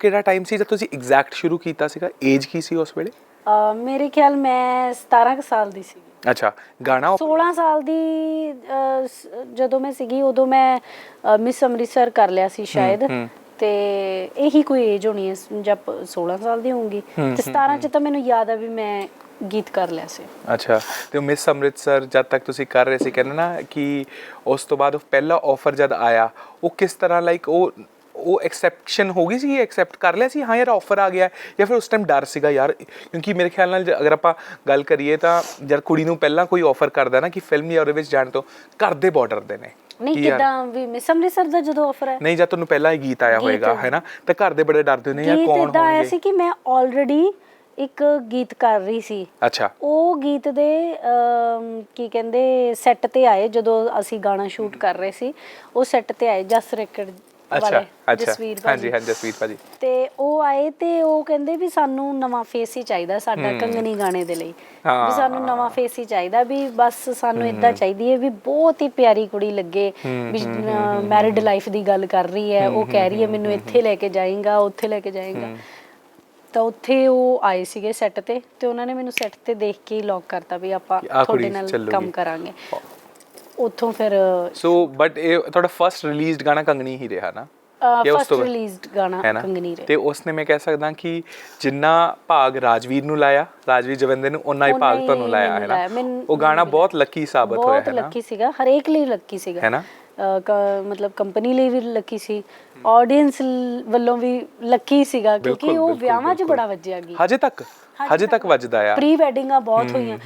ਕਿਹੜਾ ਟਾਈਮ ਸੀ ਜਦ ਤੁਸੀਂ ਐਗਜ਼ੈਕਟ ਸ਼ੁਰੂ ਕੀਤਾ ਸੀਗਾ? ਏਜ ਕੀ ਸੀ ਉਸ ਵੇਲੇ? ਅਹ ਮੇਰੇ ਖਿਆਲ ਮੈਂ 17 ਕੁ ਸਾਲ ਦੀ ਸੀ ਅੱਛਾ ਗਾਣਾ 16 ਸਾਲ ਦੀ ਅਹ, ਸ- ਜਦੋਂ ਮੈਂ ਸੀਗੀ ਉਦੋਂ ਮੈਂ ਮਿਸ ਅੰਮ੍ਰਿਤਸਰ ਕਰ ਲਿਆ ਸੀ ਸ਼ਾਇਦ। ਹੂੰ। ਤੇ ਇਹੀ ਕੋਈ ਏਜ ਹੋਣੀ ਹੈ ਸ- ਜਦ 16 ਸਾਲ ਦੀ ਹੋਊਂਗੀ। ਹੂੰ, ਤੇ 17 ਚ ਤਾਂ ਮੈਨੂੰ ਯਾਦ ਆ ਵੀ ਮੈਂ ਗੀਤ ਕਰ ਲਿਆ ਸੀ। ਅੱਛਾ ਤੇ ਮਿਸ ਅੰਮ੍ਰਿਤਸਰ ਜਦ ਤੱਕ ਤੁਸੀਂ ਕਰ ਰਹੇ ਸੀ ਕਹਿੰਦੇ ਨਾ ਕਿ ਉਸ ਤੋਂ ਬਾਅਦ ਉਹ ਪਹਿਲਾ ਆਫਰ ਜਦ ਆਇਆ ਉਹ ਕਿਸ ਤਰ੍ਹਾਂ ਲਾਈਕ ਉਹ ਉਹ ਐਕਸੈਪਸ਼ਨ ਹੋ ਗਈ ਸੀ ਐਕਸੈਪਟ ਕਰ ਲਿਆ ਸੀ ਹਾਂ ਯਾਰ ਆਫਰ ਆ ਗਿਆ। ਜਾਂ ਫਿਰ ਉਸ ਟਾਈਮ ਡਰ ਸੀਗਾ ਯਾਰ ਕਿਉਂਕਿ ਮੇਰੇ ਖਿਆਲ ਨਾਲ ਅਗਰ ਆਪਾਂ ਗੱਲ ਕਰੀਏ ਤਾਂ ਜਦ ਕੁੜੀ ਨੂੰ ਪਹਿਲਾਂ ਕੋਈ ਆਫਰ ਕਰਦਾ ਨਾ ਕਿ ਫਿਲਮ ਜਾਂ ਉਹਦੇ ਵਿੱਚ ਜਾਣ ਤੋਂ ਘਰ ਦੇ ਬਾਰਡਰ ਦੇ ਨੇ। ਨਹੀਂ ਕਿਦਾਂ ਵੀ ਮਿਸ ਅੰਮ੍ਰਿਤਸਰ ਦਾ ਜਦੋਂ ਆਫਰ ਹੈ ਨਹੀਂ ਜਦ ਤੁਹਾਨੂੰ ਪਹਿਲਾਂ ਹੀ ਗੀਤ ਆਇਆ ਗੀਤ ਹੋਏਗਾ ਹੈ ਨਾ ਤਾਂ ਘਰ ਦੇ ਬੜੇ ਡਰਦੇ ਨੇ ਯਾਰ ਗੀਤ ਕੌਣ ਆਇਆ ਹੋਣਗੇ? ਸੀ ਕਿ ਮੈਂ ਆਲਰੇਡੀ ਇੱਕ ਗੀਤ ਕਰ ਰਹੀ ਸੀ। ਅੱਛਾ। ਉਹ ਗੀਤ ਦੇ ਕੀ ਕਹਿੰਦੇ ਸੈੱਟ ਤੇ ਆਏ ਜਦੋਂ ਅਸੀਂ ਗਾਣਾ ਸ਼ੂਟ ਕਰ ਰਹੇ ਸੀ। ਉਹ ਸੈੱਟ ਤੇ ਆਏ ਜਸ ਰੈਕਡ ਅੱਛਾ ਅੱਛਾ। ਜਸਵੀਰ ਭਾਜੀ ਹਾਂਜੀ ਜਸਵੀਰ ਭਾਜੀ। ਤੇ ਉਹ ਆਏ ਤੇ ਉਹ ਕਹਿੰਦੇ ਵੀ ਸਾਨੂੰ ਨਵਾਂ ਫੇਸ ਹੀ ਚਾਹੀਦਾ ਸਾਡਾ ਕੰਗਣੀ ਗਾਣੇ ਦੇ ਲਈ। ਹਾਂ। ਵੀ ਸਾਨੂੰ ਨਵਾਂ ਫੇਸ ਹੀ ਚਾਹੀਦਾ ਵੀ ਬਸ ਸਾਨੂੰ ਇਦਾਂ ਚਾਹੀਦੀ ਹੈ ਵੀ ਬਹੁਤ ਹੀ ਪਿਆਰੀ ਕੁੜੀ ਲੱਗੇ। ਵੀ ਮੈਰਿਡ ਲਾਈਫ ਦੀ ਗੱਲ ਕਰ ਰਹੀ ਹੈ। ਉਹ ਕਹਿ ਰਹੀ ਹੈ ਮੈਨੂੰ ਇੱਥੇ ਲੈ ਕੇ ਜਾਏਗਾ ਉੱਥੇ ਲੈ ਕੇ ਜਾਏਗਾ। ਤਾਂ ਉੱਥੇ ਉਹ ਆਏ ਸੀਗੇ ਸੈੱਟ ਤੇ ਤੇ ਉਹਨਾਂ ਨੇ ਮੈਨੂੰ ਸੈੱਟ ਤੇ ਦੇਖ ਕੇ ਹੀ ਲੌਕ ਕਰਤਾ ਵੀ ਆਪਾਂ ਤੁਹਾਡੇ ਨਾਲ। ਕੰਮ ਕਰਾਂਗੇ। ਉੱਥੋਂ ਫਿਰ ਸੋ ਬਟ ਇਹ ਤੁਹਾਡਾ ਫਰਸਟ ਰਿਲੀਜ਼ਡ ਗਾਣਾ ਕੰਗਣੀ ਹੀ ਰਿਹਾ ਨਾ? ਬਾਅਦ- ਰਿਲੀਜ਼ਡ ਗਾਣਾ ਹੈ ਨਾ? ਕੰਗਣੀ ਰੇ ਤੇ ਉਸਨੇ ਮੈਂ ਕਹਿ ਸਕਦਾ ਕਿ ਜਿੰਨਾ ਭਾਗ ਰਾਜਵੀਰ ਨੂੰ ਲਾਇਆ ਰਾਜਵੀਰ ਜਵੰਦੇ ਨੂੰ ਉਨਾ ਹੀ ਭਾਗ ਤੁਹਾਨੂੰ ਲਾਇਆ ਹੈ ਨਾ? ਉਹ ਗਾਣਾ ਬਹੁਤ ਲੱਕੀ ਸਾਬਤ ਹੋਇਆ ਬਹੁਤ ਹੈ ਨਾ? ਲੱਕੀ ਸੀਗਾ ਹਰੇਕ ਲਈ ਲੱਕੀ ਸੀਗਾ। ਹੈ ਨਾ? ਮਤਲਬ ਕੰਪਨੀ ਲਈ ਵੀ ਲੱਕੀ ਸੀ ਆਡੀਅנס ਵੱਲੋਂ ਵੀ ਲੱਕੀ ਸੀਗਾ ਕਿਉਂਕਿ ਉਹ ਵਿਆਹਾਂ 'ਚ। ਬੜਾ ਵੱਜਿਆ ਗੀਤ ਹਜੇ ਤੱਕ ਹਜੇ ਤੱਕ ਵੱਜਦਾ ਆ। ਪ੍ਰੀ ਵੈਡਿੰਗਾਂ ਬਹੁਤ ਹੋਈਆਂ।